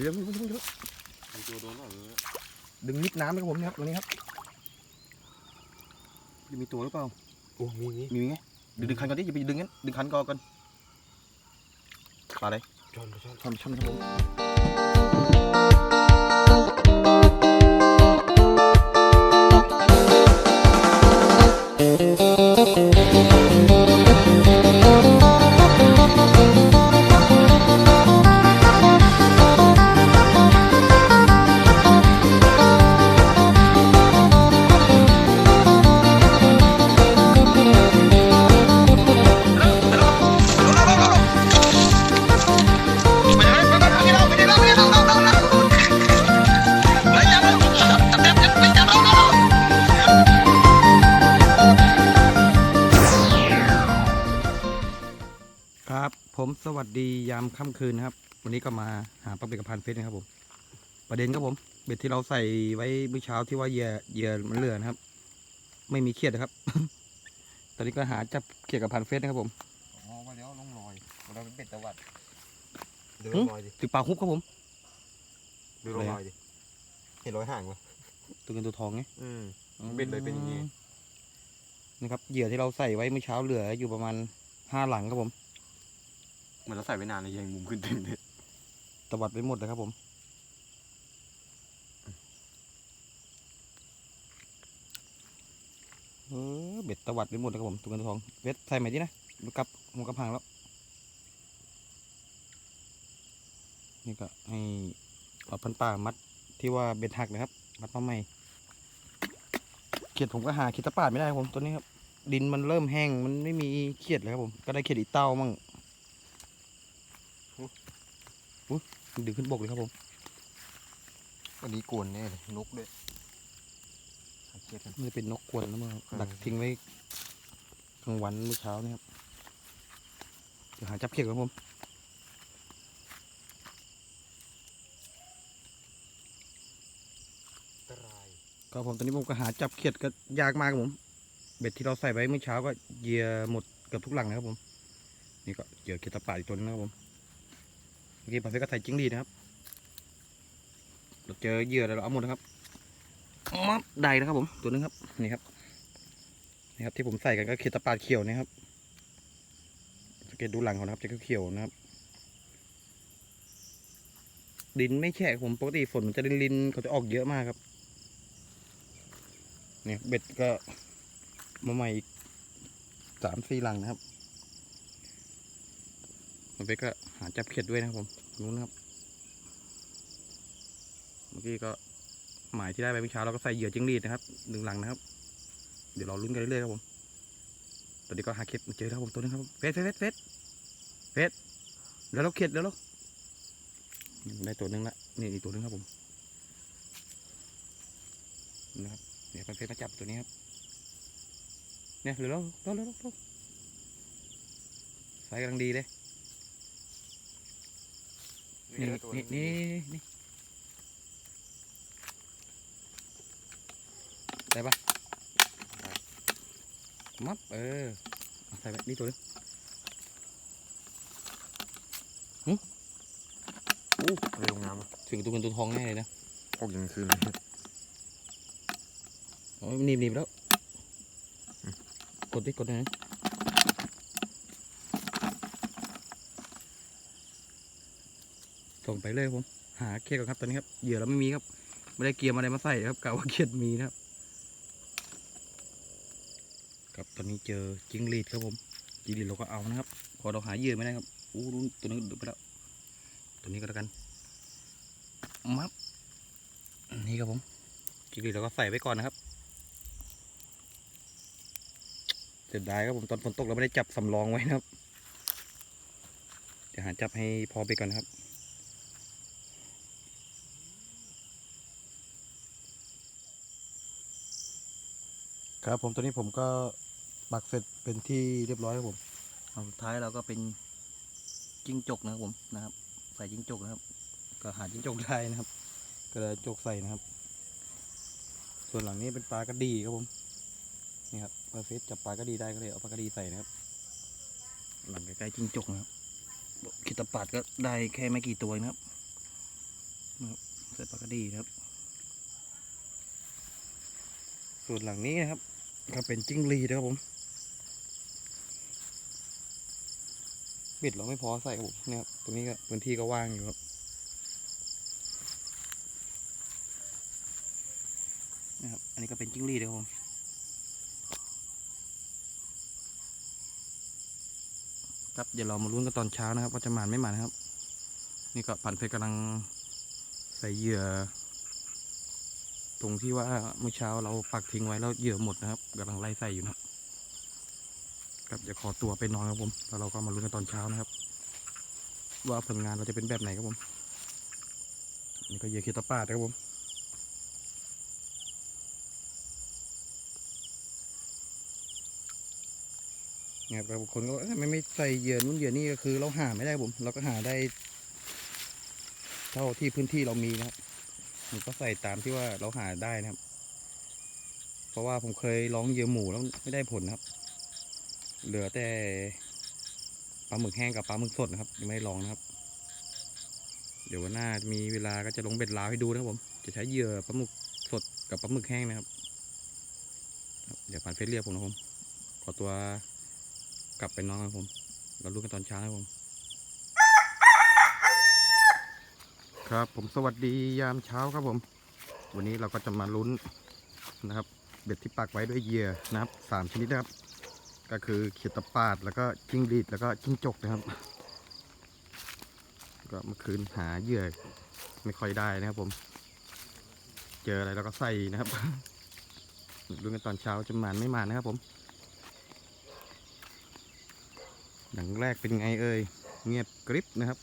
เดี๋ยวเดี๋ยวเดี๋ยวเดี๋ยวมีตัวโดนหรอเลยดึงนิดน้ำนะครับผมนะครับตัวนี้ครับจะมีตัวหรือเปล่าโอ้มีนี่มีไงดึงดึงคันก่อนดิอย่าไปดึงงั้นดึงคันก่อนก่อนปลาอะไรจอนจอนช่อนช่อนครับผม ผมสวัสดียามค่ำคืนนะครับ วันนี้ก็มาหาปลาเบ็ดกับพันเฟสนะครับผม ประเด็นครับผม เบ็ดที่เราใส่ไว้เมื่อเช้าที่ว่าเหยื่อเหยื่อมันเหลือนะครับ ไม่มีเครียดนะครับ ตอนนี้ก็หาจับเกี่ยวกับพันเฟสนะครับผมอ๋อว่าแล้วลงรอยเราเป็นเป็ดตะวัดดูหึร่องรอยดิถือปลาฮุบครับผมดูร่องรอยดิเห็นรอยห่างปะตัวเงินตัวทองไงอืมเบ็ดเลยเป็นอย่างงี้นะครับเหยื่อที่เราใส่ไว้เมื่อเช้าเหลืออยู่ประมาณห้าหลังครับผม เหมือนเราใส่ไว้นานเลยยังมุมขึ้นเต็มเลยตวัดไปหมดเลยครับผม เออเบ็ดตวัดไปหมดเลยครับผมตัวเงินตัวทองเบ็ดใส่ใหม่ดินะดูกลับหัวกระพังแล้ว นี่ก็ให้เอาพันป่ามัดที่ว่าเบ็ดหักนะครับ มัดมาใหม่เขียดผมก็หาเขียดตะปาดไม่ได้ครับผมตัวนี้ครับ ดินมันเริ่มแห้งมันไม่มีเขียดเลยครับผม ก็ได้เขียดอีเต้ามั่ง อุ๊ยดึงขึ้นบกเลยครับผมวันนี้กวนแน่เลยนกด้วยสังเกตกัน มันจะเป็นนกกวนนะมั้งครับอืมดักทิ้งไว้กลางวันเมื่อเช้านี่ครับเดี๋ยวหาจับเขียดครับผมตรายก็ผมตอนนี้ผมก็หาจับเขียดก็ยากมากครับผม เบ็ดที่เราใส่ไว้เมื่อเช้าก็เหยื่อหมดเกือบทุกหลังนะครับผม นี่ก็เหยื่อเขียดตะปาดอีกตัวนึงนะครับผม เมื่อกี้ปลาเฟก็ใส่จิ้งหรีนะครับเราเจอเหยื่อแล้วเราเอาหมดนะครับมับได้นะครับผมตัวนึงครับนี่ครับนี่ครับที่ผมใส่กันก็เขียดตะปาดเขียวนะครับสังเกตดูหลังเขานะครับจะเขียวนะครับ ดินไม่แฉะผมปกติฝนมันจะลินเขาจะออกเยอะมากครับเนี่ยเบ็ดก็มาใหม่อีกสามสี่หลังนะครับ มันเบ็ดก็หาจับเขียดด้วยนะครับผมนู้นนะครับ เมื่อกี้ก็หมายที่ได้ไปเมื่อเช้าเราก็ใส่เหยื่อจิ้งหรีดนะครับหนึ่งหลังนะครับ เดี๋ยวเราลุ้นกันเรื่อยๆครับผมตอนนี้ก็หาเขียดมาเจอแล้วครับผมตัวนึงครับเฟสเฟสเฟสเฟสแล้วเราเขียดแล้วเราได้ตัวนึงละนี่อีกตัวนึงครับผมนะครับเดี๋ยวไปเพชรมาจับตัวนี้ครับเนี่ยเร็วๆเร็วๆเร็วๆเร็วๆสายกำลังดีเลย นี่นี่นี่นี่ได้ปะมับเออเอาใส่ไปนี่ตัวนึงอู้เร็วงามอะถึงตัวเงินตัวทองแน่เลยนะออกยังคืนเลยโอ้ยหนีบหนีบแล้ว กดดิกดหน่อยนะ ส่งไปเลยครับผมหาเคียดก่อนครับตอนนี้ครับเหยื่อเราไม่มีครับ ไม่ได้เกียร์มาอะไรมาใส่ครับกะว่าเคียดมีนะครับครับตอนนี้เจอจิ้งหรีดครับผมจิ้งหรีดเราก็เอานะครับ พอเราหาเหยื่อไม่ได้ครับอู้รู้ตัวนึงดูดไปแล้วตัวนี้ก็แล้วกันมับนี่ครับผมจิ้งหรีดเราก็ใส่ไว้ก่อนนะครับเสียดายครับผมตอนฝนตกเราไม่ได้จับสำรองไว้นะครับเดี๋ยวหาจับให้พอไปก่อนนะครับ ครับผมตอนนี้ผมก็ปักเสร็จเป็นที่เรียบร้อยครับผมเอาสุดท้ายเราก็เป็นจิ้งจกนะครับผมนะครับ ใส่จิ้งจกนะครับ ก็หาจิ้งจกได้นะครับ ก็เลยจกใส่นะครับ ส่วนหลังนี้เป็นปลากระดีครับผมนี่ครับปลาเฟสจับปลากระดีได้ก็เลยเอาปลากระดีใส่นะครับ หลังใกล้ๆจิ้งจกนะครับคิดตะปัดก็ได้แค่ไม่กี่ตัวเองนะครับนะครับใส่ปลากระดีนะครับ ส่วนหลังนี้นะครับ ก็เป็นจิ้งรีนะครับผมเบ็ดเราไม่พอใส่ครับผมเนี่ยครับตรงนี้ก็พื้นที่ก็ว่างอยู่ครับนะครับอันนี้ก็เป็นจิ้งรีนะครับผมครับเดี๋ยวเรามาลุ้นกันตอนเช้านะครับว่าจะหมานไม่หมานนะครับ นี่ก็ผ่านเพชรกำลังใส่เหยื่อ ตรงที่ว่าเมื่อเช้าเราปักทิ้งไว้แล้วเหยื่อหมดนะครับ กำลังไล่ใส่อยู่นะครับครับเดี๋ยวขอตัวไปนอนครับผม แล้วเราก็มาลุ้นกันตอนเช้านะครับ ว่าผลงานเราจะเป็นแบบไหนครับผม นี่ก็เยื่อคิตะปาดครับผมเนี่ยบางคนก็ไม่ไม่ใส่เหยื่อนู้นเหยื่อนี่ก็คือ เราหาไม่ได้ผมเราก็หาได้ เท่าที่พื้นที่เรามีนะครับผมก็ใส่ตามที่ว่าเราหาได้นะครับ เพราะว่าผมเคยลองเหยื่อหมูแล้วไม่ได้ผลครับ เหลือแต่ปลาหมึกแห้งกับปลาหมึกสดนะครับยังไม่ได้ลองนะครับ เดี๋ยววันหน้ามีเวลาก็จะลงเบ็ดลาวให้ดูนะครับผม จะใช้เหยื่อปลาหมึกสดกับปลาหมึกแห้งนะครับ เดี๋ยวผ่านเฟซเรียกผมนะครับผม ขอตัวกลับไปนอนครับผม เรารู้กันตอนเช้านะครับผมครับผมสวัสดียามเช้าครับผม วันนี้เราก็จะมาลุ้นนะครับ เบ็ดที่ปักไว้ด้วยเหยื่อนะครับสามชนิดนะครับ ก็คือเขียดตะปาดแล้วก็จิ้งหรีดแล้วก็จิ้งจกนะครับ ก็เมื่อคืนหาเหยื่อไม่ค่อยได้นะครับผม เจออะไรเราก็ใส่นะครับลุ้นกันตอนเช้าจะหมานไม่หมานนะครับผมอย่างแรกเป็นไงเอ่ยเงียบกริบนะครับ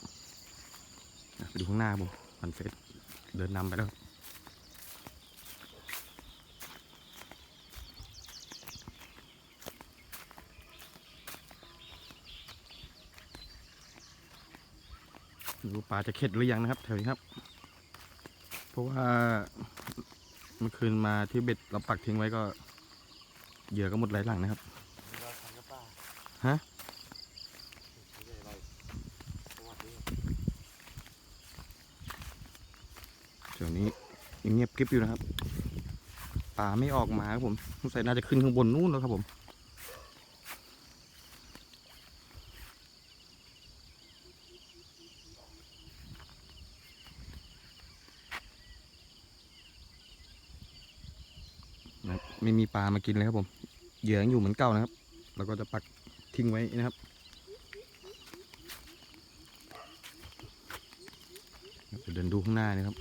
ไปดูข้างหน้าผมพันเฟสเดินนำไปแล้ว ปลาจะเข็ดหรือยังนะครับแถวนี้ครับ เพราะว่าเมื่อคืนมาที่เบ็ดเราปักทิ้งไว้ก็เหยื่อก็หมดหลายหลังนะครับฮะเดี๋ยวนี้ยังเงียบกริบอยู่นะครับป่าไม่ออกมาครับผมสงสัยน่าจะขึ้นข้างบนนู้นแล้วครับผม นะครับ ไม่มีปลามากินเลยครับผม เหยื่อยังอยู่เหมือนเก่านะครับ เราก็จะปักทิ้งไว้นะครับเดินดูข้างหน้านะครับ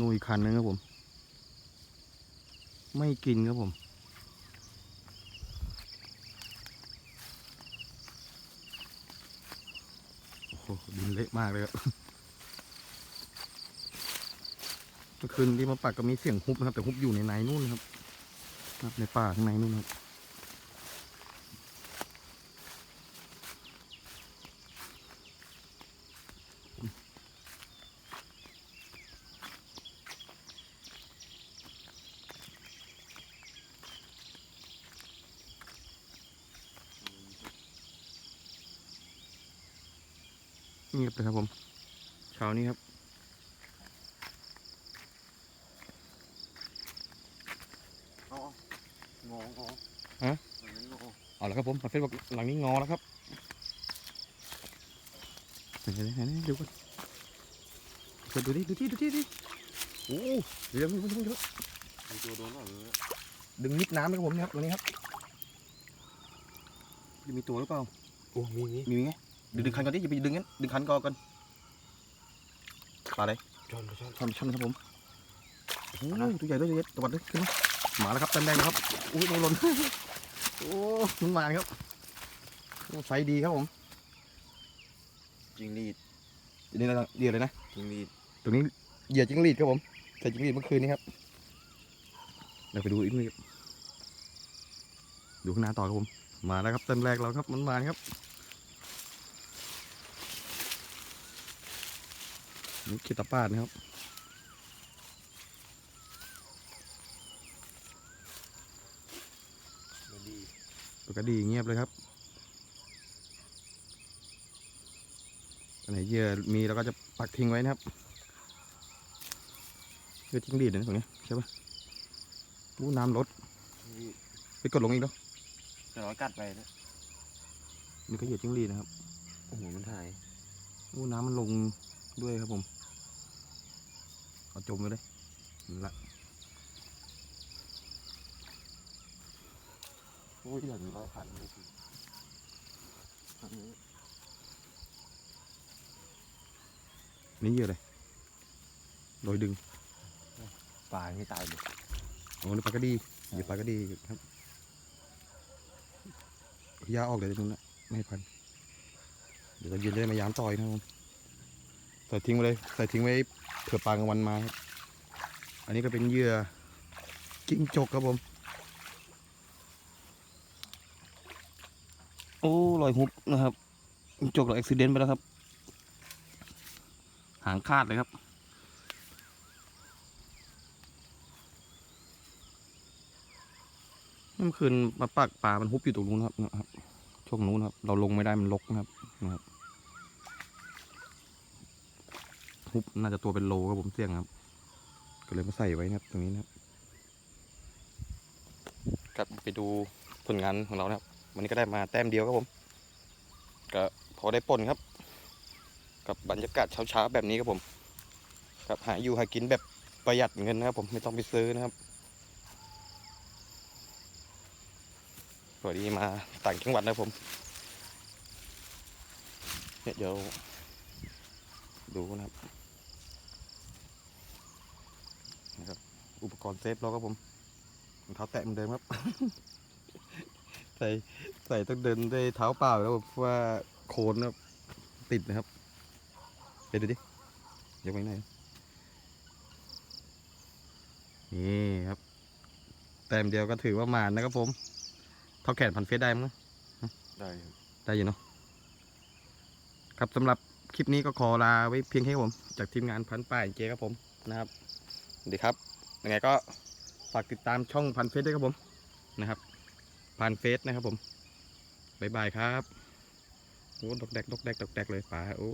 นูอีกคันนึงครับผม ไม่กินครับผม โอ้โห ดินเละมากเลยครับเมื่อคืนที่มาปักก็มีเสียงฮุบนะครับ แต่ฮุบอยู่ในไหนนู่นนะครับ ในป่าข้างในนู่นครับ เงียบเลยครับผมเช้านี้ครับ เอางองอฮะมันไม่งอเอาละครับผมเฟซบอกหลังนี้งอแล้วครับเห็นไหมเห็นไหมดูกันเปิดดูดิดูดิดูดิดิโอ้โหเดี๋ยวเดี๋ยวเดี๋ยวเดี๋ยวมีตัวโดนหรอเลยดึงนิดน้ำนะครับผมนะครับตัวนี้ครับจะมีตัวหรือเปล่าโอ้มีนี่มีไง ดึงดึงคันก่อนดิอย่าไปดึงงั้นดึงคันก่อนก่อนปลาอะไรจอนจอนช่อนช่อนครับผมโอ้โหตัวใหญ่ด้วยตัวใหญ่ตะวัดเลยขึ้นมามาแล้วครับเต็มแรงแล้วครับอุ้ยโดนหล่นโอ้มึงมาครับโอ้ไฟดีครับผมจิงรีดเดี๋ยวนี้เราเดี๋ยวเลยนะจิงรีดตรงนี้เหยื่อจิ้งหรีดครับผมใส่จิ้งหรีดเมื่อคืนนี้ครับเราไปดูอีกนิดครับดูข้างหน้าต่อครับผมมาแล้วครับเต็มแรกเราครับมันมาครับ นี่คิดตาปาดนะครับดูดีปกติเงียบเลยครับอันไหนเหยื่อมีเราก็จะปักทิ้งไว้นะครับเหยื่อจิ้งหรีดนะตรงนี้ใช่ปะอู้น้ำลดนี่ไปกดลงอีกแล้วจะร้อยกัดไปนะนี่ก็เหยื่อจิ้งหรีดนะครับ โอ้โห มันถ่ายอู้น้ำมันลงด้วยครับผม เอาจมไปเลยนั่นละโอ้ยอย่างนี้ร้อยพันเลยอันนี้นี่เหยื่ออะไรโดยดึง ปลาไม่ตายเลยโอ้นี่ปลากระดีเหยื่อปลากระดีครับยาออกเลยตรงนั้นไม่ให้พัน เดี๋ยวตอนเย็นจะได้มายามต่อยนะครับผม ใส่ทิ้งไว้เลยใส่ทิ้งไว้เผื่อปลากลางวันมาครับอันนี้ก็เป็นเหยื่อกิ้งจกครับผม โอ้ลอยฮุบนะครับจิ้งจกเราอุบิเหตุไปแล้วครับ หางขาดเลยครับ เมื่อคืนมาปักปลา มันฮุบอยู่ตรงนู้นครับนะครับช่วงนู้นครับ เราลงไม่ได้มันลกนะครับนะครับ ฮุบน่าจะตัวเป็นโลครับผมเสี่ยงครับ ก็เลยมาใส่ไว้นะครับ ตรงนี้นะครับครับไปดูผลงานของเรานะครับวันนี้ก็ได้มาแต้มเดียวครับผม ก็พอได้ปนครับ กับบรรยากาศเช้าๆแบบนี้ครับผมครับหาอยู่หากินแบบประหยัดเงินนะครับ ผมไม่ต้องไปซื้อนะครับสวัสดีมาต่างจังหวัดนะครับผมเนี่ยเดี๋ยวดูนะครับนะครับ อุปกรณ์เซฟเราครับผมรองเท้าแตะเหมือนเดิมครับ ใส่ใส่ต้องเดินด้วยเท้าเปล่าแล้วเพราะว่าโคลนนะครับติดนะครับไปดูดิยกไว้ไหนอยนี่ครับ แต้มเดียวก็ถือว่ามานะครับผม เท่าแขนพันเฟซได้มั้งได้ครับได้อยู่เนาะครับสำหรับคลิปนี้ก็ขอลาไว้เพียงแค่ครับผม จากทีมงานพันป่ายเจครับผมนะครับสวัสดีครับ ยังไงก็ฝากติดตามช่องพันเฟสด้วยครับผมนะครับพันเฟสนะครับผมบ๊ายบายครับโอ้ดอกแดกดอกแดกดอกแดกเลยป๋าโอ้